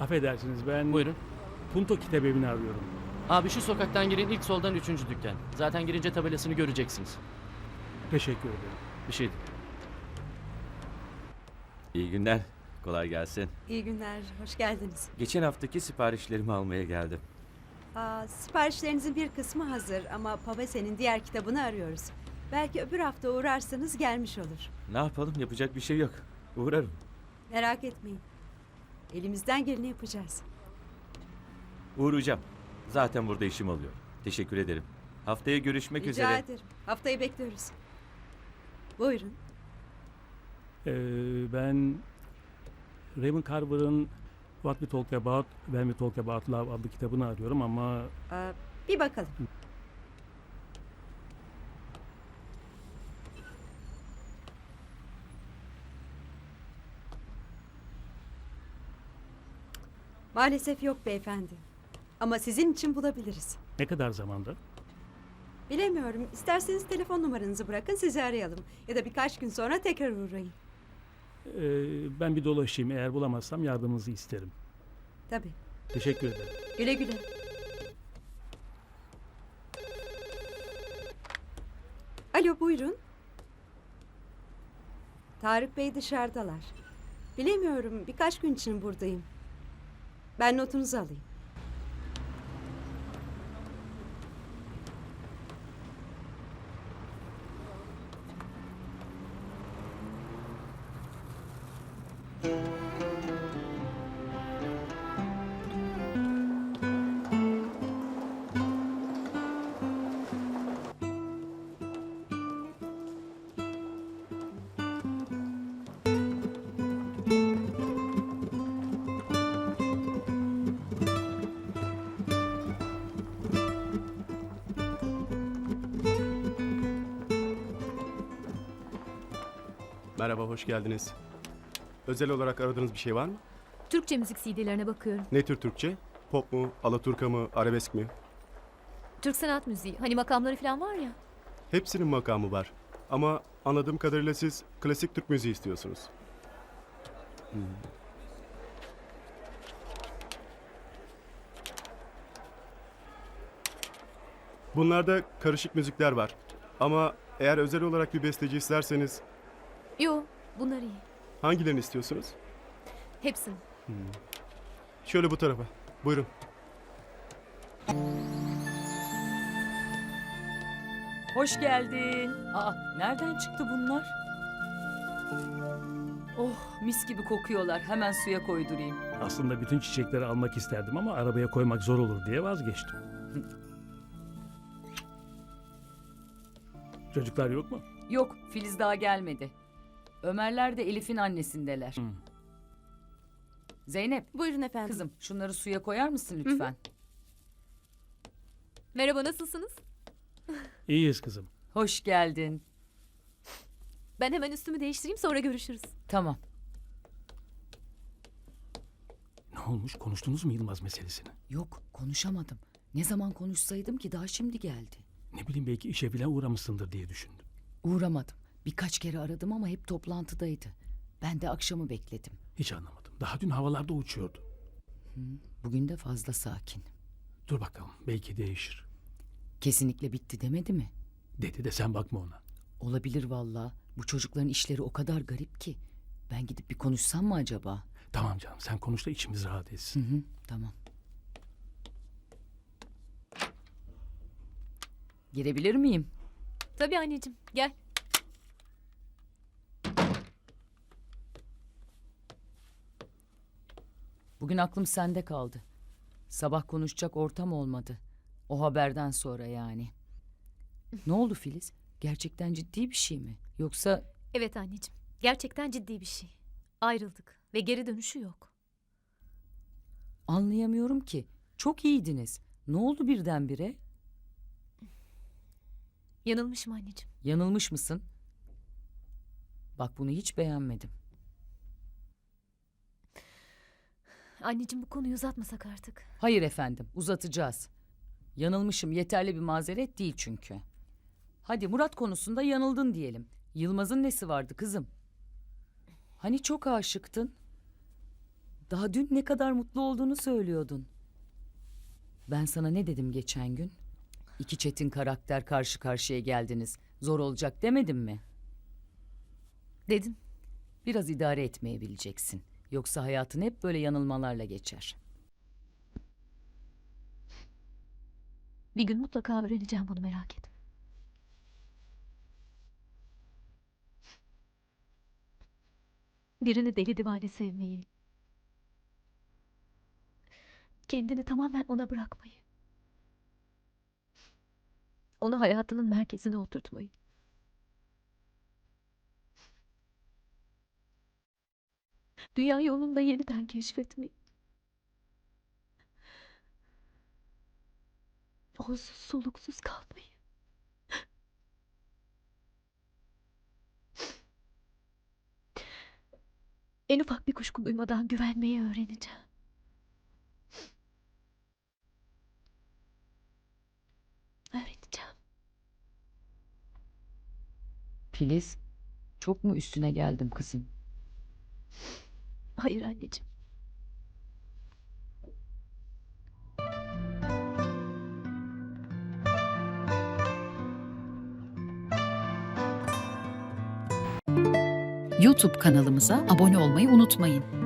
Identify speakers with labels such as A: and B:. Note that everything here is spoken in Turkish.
A: Affedersiniz ben
B: Buyurun.
A: Punto Kitap Evi'ni arıyorum.
B: Abi şu sokaktan girin ilk soldan üçüncü dükkan. Zaten girince tabelasını göreceksiniz.
A: Teşekkür ederim.
B: Bir şey değil.
C: İyi günler. Kolay gelsin.
D: İyi günler, hoş geldiniz.
C: Geçen haftaki siparişlerimi almaya geldim.
D: Aa, siparişlerinizin bir kısmı hazır ama Pavese'nin diğer kitabını arıyoruz. Belki öbür hafta uğrarsanız gelmiş olur.
C: Ne yapalım yapacak bir şey yok. Uğrarım.
D: Merak etmeyin. Elimizden geleni yapacağız.
C: Uğrayacağım. Zaten burada işim oluyor. Teşekkür ederim. Haftaya görüşmek
D: Rica
C: üzere.
D: ederim. Haftayı bekliyoruz. Buyurun.
A: Ee, ben Raymond Carver'ın What We Talk About, When We Talk About Love adlı kitabını arıyorum ama
D: Aa, bir bakalım. Maalesef yok beyefendi. Ama sizin için bulabiliriz.
A: ne kadar zamanda?
D: Bilemiyorum. İsterseniz telefon numaranızı bırakın sizi arayalım. Ya da birkaç gün sonra tekrar uğrayın.
A: Ee, ben bir dolaşayım. Eğer bulamazsam yardımınızı isterim.
D: Tabii.
A: Teşekkür ederim.
D: Güle güle. Alo buyurun. Tarık Bey dışarıdalar. Bilemiyorum birkaç gün için buradayım. Ben notunuzu alayım.
E: Merhaba, hoş geldiniz. Özel olarak aradığınız bir şey var mı?
F: Türkçe müzik CD'lerine bakıyorum.
E: Ne tür Türkçe? Pop mu, Alaturka mı, arabesk mi?
F: Türk sanat müziği. Hani makamları falan var ya.
E: Hepsinin makamı var. Ama anladığım kadarıyla siz klasik Türk müziği istiyorsunuz. Hmm. Bunlarda karışık müzikler var. Ama eğer özel olarak bir besteci isterseniz
F: Yo, bunlar iyi.
E: hangilerini istiyorsunuz?
F: Hepsini.
E: Şöyle bu tarafa. Buyurun.
G: Hoş geldin. Aa, nereden çıktı bunlar? Oh, mis gibi kokuyorlar. Hemen suya koydurayım.
A: Aslında bütün çiçekleri almak isterdim ama arabaya koymak zor olur diye vazgeçtim. Çocuklar yok mu?
G: Yok, Filiz daha gelmedi. Ömerler de Elif'in annesindeler.
A: Hı.
G: Zeynep,
D: Buyurun efendim.
G: kızım şunları suya koyar mısın lütfen?
F: Merhaba, nasılsınız?
A: İyiyiz kızım.
G: Hoş geldin.
F: Ben hemen üstümü değiştireyim sonra görüşürüz.
G: Tamam.
A: Ne olmuş? Konuştunuz mu Yılmaz meselesini?
G: Yok, konuşamadım. Ne zaman konuşsaydım ki daha şimdi geldi.
A: Ne bileyim belki işe falan uğramışsındır diye düşündüm.
G: Uğramadım. Birkaç kere aradım ama hep toplantıdaydı. Ben de akşamı bekledim.
A: Hiç anlamadım. Daha dün havalarda uçuyordu.
G: Bugün de fazla sakin.
A: Dur bakalım belki değişir.
G: Kesinlikle bitti demedi mi?
A: Dedi de sen bakma ona.
G: Olabilir valla. Bu çocukların işleri o kadar garip ki. Ben gidip bir konuşsam mı acaba?
A: Tamam canım sen konuş da içimiz rahat
G: Hı
A: etsin.
G: hı, tamam. Girebilir miyim?
F: Tabii anneciğim, gel.
G: Bugün aklım sende kaldı. Sabah konuşacak ortam olmadı. O haberden sonra yani. Ne oldu Filiz? Gerçekten ciddi bir şey mi? Yoksa
F: Evet anneciğim, gerçekten ciddi bir şey. Ayrıldık ve geri dönüşü yok.
G: anlayamıyorum ki. Çok iyiydiniz. Ne oldu birdenbire?
F: Yanılmışım anneciğim.
G: Yanılmış mısın? Bak bunu hiç beğenmedim.
F: Anneciğim bu konuyu uzatmasak artık.
G: Hayır efendim, uzatacağız. Yanılmışım yeterli bir mazeret değil çünkü. Hadi Murat konusunda yanıldın diyelim. Yılmaz'ın nesi vardı kızım? Hani çok aşıktın? Daha dün ne kadar mutlu olduğunu söylüyordun. Ben sana ne dedim geçen gün? İki çetin karakter karşı karşıya geldiniz. Zor olacak demedim mi?
H: Dedin.
G: Biraz idare etmeyi bileceksin. Yoksa hayatın hep böyle yanılmalarla geçer.
H: Bir gün mutlaka öğreneceğim bunu merak etme. Birini deli divane sevmeyi. Kendini tamamen ona bırakmayı. Onu hayatının merkezine oturtmayı. Dünya yolunda yeniden keşfetmeyi. Onsuz soluksuz kalmayı. En ufak bir kuşku duymadan güvenmeyi öğreneceğim. Öğreneceğim.
G: Filiz, çok mu üstüne geldim kızım?
H: Hayır anneciğim.
I: YouTube kanalımıza abone olmayı unutmayın.